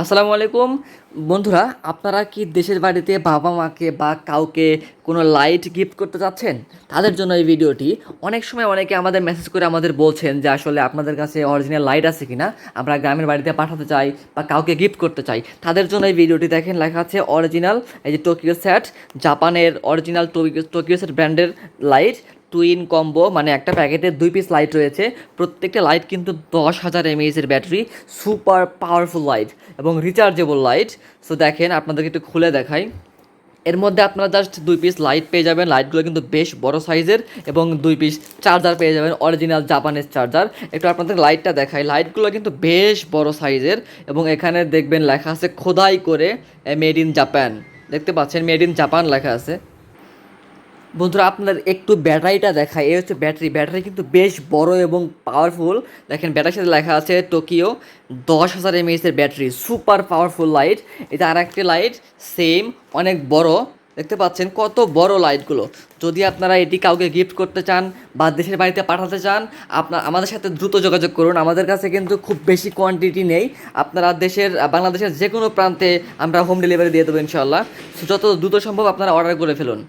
আসসালামু আলাইকুম। বন্ধুরা, আপনারা কি দেশের বাড়িতে বাবা মাকে বা কাউকে কোনো লাইট গিফট করতে চাচ্ছেন? তাদের জন্য এই ভিডিওটি অনেক সময় অনেকে আমাদের মেসেজ করে আমাদের বলছেন যে আসলে আপনাদের কাছে অরিজিনাল লাইট আছে কিনা, আমরা গ্রামের বাড়িতে পাঠাতে চাই বা কাউকে গিফট করতে চাই। তাদের জন্য এই ভিডিওটি দেখেন, লেখা আছে অরিজিনাল এই যে টোকিও সেট জাপানের অরিজিনাল টোকিও সেট ব্র্যান্ডের লাইট টুইন কম্বো মানে একটা প্যাকেটে দুই পিস লাইট রয়েছে। প্রত্যেকটা লাইট কিন্তু দশ হাজার এমএএইচের ব্যাটারি সুপার পাওয়ারফুল লাইট এবং রিচার্জেবল লাইট সো দেখেন, আপনাদেরকে একটু খুলে দেখাই। এর মধ্যে আপনারা জাস্ট দুই পিস লাইট পেয়ে যাবেন। লাইটগুলো কিন্তু বেশ বড় সাইজের এবং দুই পিস চার্জার পেয়ে যাবেন অরিজিনাল জাপানিজ চার্জার একটু আপনাদের লাইটটা দেখাই। লাইটগুলো কিন্তু বেশ বড় সাইজের এবং এখানে দেখবেন লেখা আছে, খোদাই করে মেড ইন জাপান দেখতে পাচ্ছেন মেড ইন জাপান লেখা আছে। বন্ধুরা, আপনাদের একটু ব্যাটারিটা দেখায় এই হচ্ছে ব্যাটারি। ব্যাটারি কিন্তু বেশ বড় এবং পাওয়ারফুল দেখেন, ব্যাটারির সাথে লেখা আছে টোকিও দশ হাজার এমএএসের ব্যাটারি। সুপার পাওয়ারফুল লাইট এটা আর একটি লাইট সেম অনেক বড়। দেখতে পাচ্ছেন কত বড় লাইটগুলো যদি আপনারা এটি কাউকে গিফট করতে চান বা দেশের বাড়িতে পাঠাতে চান আপনার আমাদের সাথে দ্রুত যোগাযোগ করুন। আমাদের কাছে কিন্তু খুব বেশি কোয়ান্টিটি নেই। আপনারা দেশের বাংলাদেশের যে কোনো প্রান্তে আমরা হোম ডেলিভারি দিয়ে দেবো ইনশাল্লাহ যত দ্রুত সম্ভব আপনারা অর্ডার করে ফেলুন।